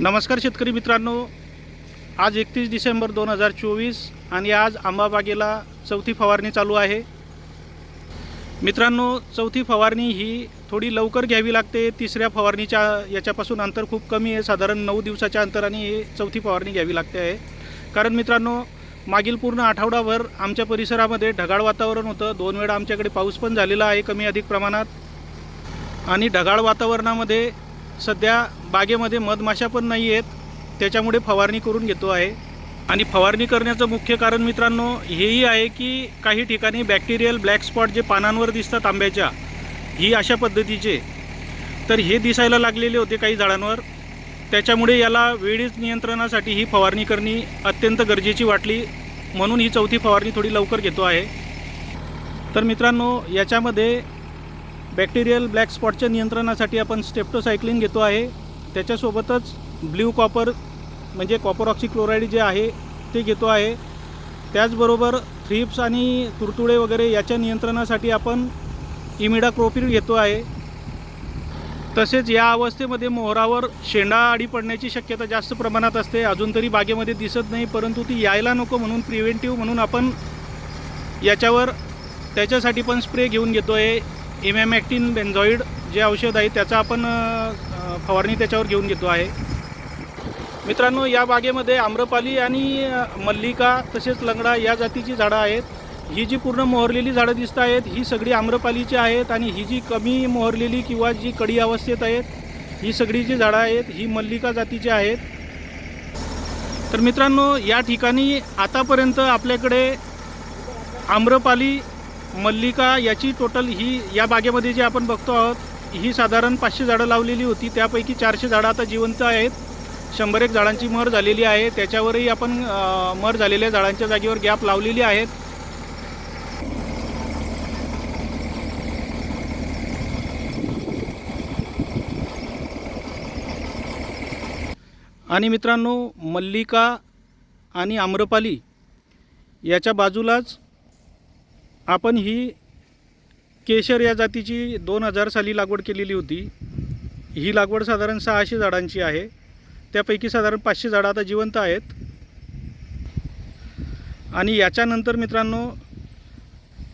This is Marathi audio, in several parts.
नमस्कार शेतकरी मित्रांनो. आज एकतीस डिसेंबर दोन हजार चोवीस आणि आज आंबाबागेला चौथी फवारणी चालू आहे. मित्रांनो चौथी फवारणी ही थोडी लवकर घ्यावी लागते. तिसऱ्या फवारणीच्या याच्यापासून अंतर खूप कमी आहे. साधारण नऊ दिवसाच्या अंतराने ही चौथी फवारणी घ्यावी लागते आहे. कारण मित्रांनो मागील पूर्ण आठवडाभर आमच्या परिसरामध्ये ढगाळ वातावरण होतं. दोन वेळा आमच्याकडे पाऊस पण झालेला आहे कमी अधिक प्रमाणात. आणि ढगाळ वातावरणामध्ये सध्या बागेमध्ये मधमाशा पण नाही आहेत. त्याच्यामुळे फवारणी करून घेतो आहे. आणि फवारणी करण्याचं मुख्य कारण मित्रांनो हेही आहे की काही ठिकाणी बॅक्टेरियल ब्लॅक स्पॉट जे पानांवर दिसतात आंब्याच्या ही अशा पद्धतीचे. तर हे दिसायला लागलेले होते काही झाडांवर. त्याच्यामुळे याला वेळीच नियंत्रणासाठी ही फवारणी करणे अत्यंत गरजेची वाटली. म्हणून ही चौथी फवारणी थोडी लवकर घेतो आहे. तर मित्रांनो याच्यामध्ये बॅक्टेरियल ब्लॅक स्पॉटच्या नियंत्रणासाठी आपण स्टेप्टोसायक्लिन घेतो आहे. त्याच्यासोबतच ब्ल्यू कॉपर म्हणजे कॉपर ऑक्सिक्लोराईड जे आहे ते घेतो आहे. त्याचबरोबर थ्रिप्स आणि तुरतुळे वगैरे याच्या नियंत्रणासाठी आपण इमिडाक्रोपिड घेतो आहे. तसेच या अवस्थेमध्ये मोहरावर शेंडा आडी पडण्याची शक्यता जास्त प्रमाणात असते. अजून तरी बागेमध्ये दिसत नाही परंतु ती यायला नको म्हणून प्रिव्हेंटिव्ह म्हणून आपण याच्यावर त्याच्यासाठी पण स्प्रे घेऊन घेतो आहे इमॅमॅक्टिन बेन्झॉईड जे औषध आहे त्याचा आपण फवारणी त्याच्यावर घेऊन घेतो आहे. मित्रांनो या बागेमध्ये आम्रपाली आणि मल्लिका तसेच लंगडा या जातीची झाडं आहेत. ही जी पूर्ण मोहरलेली झाडं दिसत आहेत ही सगळी आम्रपालीची आहेत आणि ही जी कमी मोहरलेली किंवा जी कडी अवस्थेत आहेत ही सगळी जी झाडं आहेत ही मल्लिका जातीची आहेत. तर मित्रांनो या ठिकाणी आतापर्यंत आपल्याकडे आम्रपाली मल्लिका याची टोटल ही या बागेमध्ये जे आपण बघतो आहोत ही साधारण पाचशे झाडं लावलेली होती. त्यापैकी चारशे झाडं आता जिवंत आहेत. शंभर एक झाडांची मर झालेली आहे. त्याच्यावरही आपण मर झालेल्या झाडांच्या जागेवर गॅप लावलेली आहेत. आणि मित्रांनो मल्लिका आणि आम्रपाली याच्या बाजूलाच आपण ही केशर या जातीची दोन हजार साली लागवड केलेली होती. ही लागवड साधारण सहाशे झाडांची आहे. त्यापैकी साधारण पाचशे झाडं आता जिवंत आहेत. आणि याच्यानंतर मित्रांनो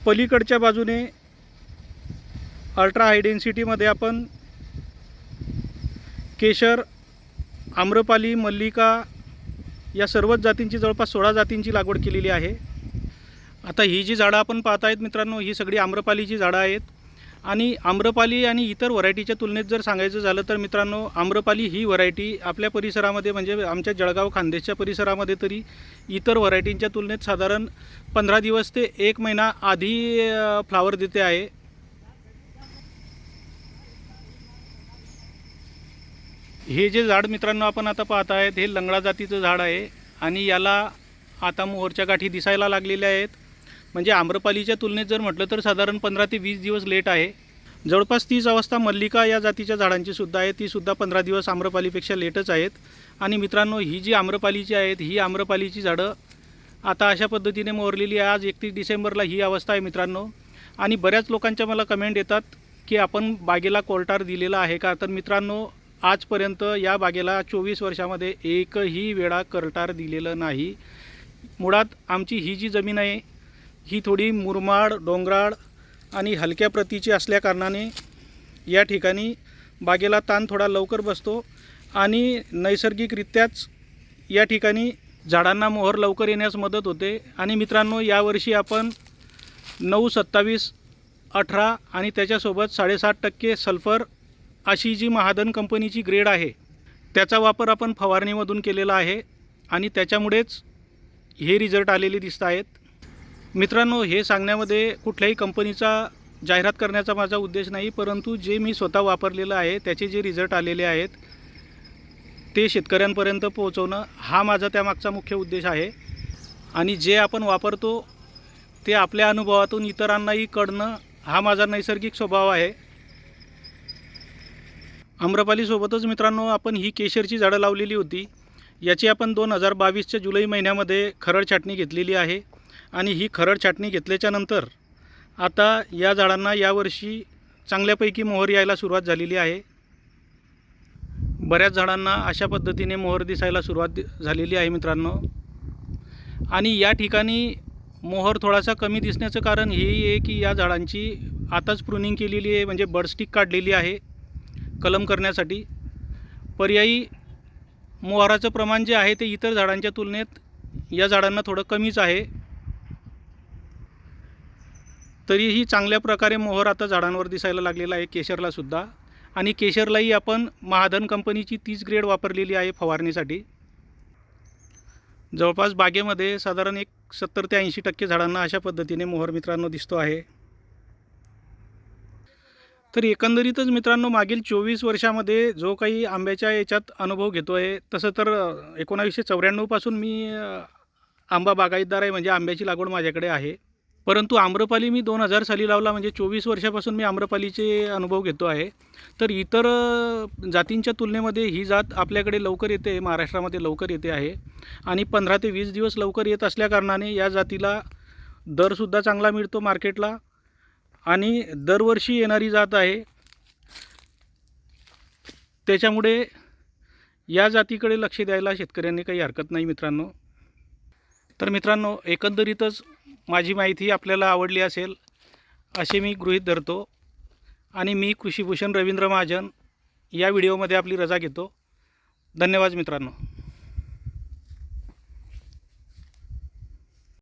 पलीकडच्या बाजूने अल्ट्रा हाय डेन्सिटीमध्ये आपण केशर आम्रपाली मल्लिका या सर्वच जातींची जवळपास सोळा जातींची लागवड केलेली आहे. आता ही जी झाडं आपण पाहत आहेत मित्रांनो ही सगळी आम्रपालीची झाडं आहेत. आणि आम्रपाली आणि इतर व्हरायटीच्या तुलनेत जर सांगायचं झालं तर मित्रांनो आम्रपाली ही व्हरायटी आपल्या परिसरामध्ये म्हणजे आमच्या जळगाव खानदेशच्या परिसरामध्ये तरी इतर व्हरायटींच्या तुलनेत साधारण पंधरा दिवस ते एक महिना आधी फ्लावर देते आहे. हे जे झाड मित्रांनो आपण आता पाहत आहेत हे लंगडा जातीचं झाड आहे आणि याला आता मोहरच्या गाठी दिसायला लागलेल्या आहेत. म्हणजे आम्रपालीच्या तुलनेत जर म्हटलं तर साधारण पंधरा ते वीस दिवस लेट आहे. जवळपास तीच अवस्था मल्लिका या जातीच्या झाडांची सुद्धा आहे. तीसुद्धा पंधरा दिवस आम्रपालीपेक्षा लेटच आहेत. आणि मित्रांनो ही जी आम्रपालीची आहेत ही आम्रपालीची झाडं आता अशा पद्धतीने मोहरलेली आहे. आज एकतीस डिसेंबरला ही अवस्था आहे मित्रांनो. आणि बऱ्याच लोकांच्या मला कमेंट येतात की आपण बागेला कोर्टार दिलेला आहे का? तर मित्रांनो आजपर्यंत या बागेला चोवीस वर्षामध्ये एकही वेळा करटार दिलेलं नाही. मुळात आमची ही जी जमीन आहे ही थोडी मुरमाड डोंगराळ आणि हलक्या प्रतीची असल्याकारणाने या ठिकाणी बागेला ताण थोडा लवकर बसतो आणि नैसर्गिकरित्याच या ठिकाणी झाडांना मोहर लवकर येण्यास मदत होते. आणि मित्रांनो यावर्षी आपण नऊ सत्तावीस अठरा आणि त्याच्यासोबत साडेसात टक्के सल्फर अशी जी महादन कंपनीची ग्रेड आहे त्याचा वापर आपण फवारणीमधून केलेला आहे आणि त्याच्यामुळेच हे रिझल्ट आलेले दिसत आहेत. मित्रांनो हे सांगण्यामध्ये कुठल्याही कंपनीचा जाहिरात करण्याचा माझा उद्देश नाही परंतु जे मी स्वतः वापरलेलं आहे त्याचे जे रिझल्ट आलेले आहेत ते शेतकऱ्यांपर्यंत पोहोचवणं हा माझा त्यामागचा मुख्य उद्देश आहे. आणि जे आपण वापरतो ते आपल्या अनुभवातून इतरांनाही कळणं हा माझा नैसर्गिक स्वभाव आहे. आम्रपालीसोबतच मित्रांनो आपण ही केशरची झाडं लावलेली होती. याची आपण दोन हजार बावीसच्या जुलै महिन्यामध्ये खरड छाटणी घेतलेली आहे. आणि ही खरड छाटणी घेतल्याच्यानंतर आता या झाडांना यावर्षी चांगल्यापैकी मोहर यायला सुरुवात झालेली आहे. बऱ्याच झाडांना अशा पद्धतीने मोहर दिसायला सुरुवात झालेली आहे मित्रांनो. आणि या ठिकाणी मोहर थोडासा कमी दिसण्याचं कारण हे आहे की या झाडांची आताच प्रुनिंग केलेली आहे म्हणजे बडस्टिक काढलेली आहे कलम करण्यासाठी. पर्यायी मोहराचं प्रमाण जे आहे ते इतर झाडांच्या तुलनेत या झाडांना थोडं कमीच आहे. तरीही चांगल्या प्रकारे मोहर आता झाडांवर दिसायला लागलेला आहे केशरला सुद्धा. आणि केशरलाही आपण महाधन कंपनीची तीच ग्रेड वापरलेली आहे फवारणीसाठी. जवळपास बागेमध्ये साधारण एक सत्तर ते ऐंशी टक्के झाडांना अशा पद्धतीने मोहर मित्रांनो दिसतो आहे. तर एकंदरीतच मित्रांनो मागील चोवीस वर्षामध्ये जो काही आंब्याच्या याच्यात अनुभव घेतो आहे तसं तर एकोणावीसशे चौऱ्याण्णवपासून मी आंबा बागायतदार आहे म्हणजे आंब्याची लागवड माझ्याकडे आहे. परंतु आम्रपाली मी दोन हजार साली लावला म्हणजे चोवीस वर्षापासून मी आम्रपालीचे अनुभव घेतो आहे. तर इतर जातींच्या तुलनेमध्ये ही जात आपल्याकडे लवकर येते महाराष्ट्रामध्ये लवकर येते आहे. आणि पंधरा ते वीस दिवस लवकर येत असल्याकारणाने या जातीला दरसुद्धा चांगला मिळतो मार्केटला. आणि दरवर्षी येणारी जात आहे. त्याच्यामुळे या जातीकडे लक्ष द्यायला शेतकऱ्यांनी काही हरकत नाही मित्रांनो. तर मित्रांनो एकंदरीतच माझी माहिती आपल्याला आवडली असेल असे मी गृहीत धरतो आणि मी कृषीभूषण रवींद्र महाजन या व्हिडिओमध्ये आपली रजा घेतो. धन्यवाद मित्रांनो.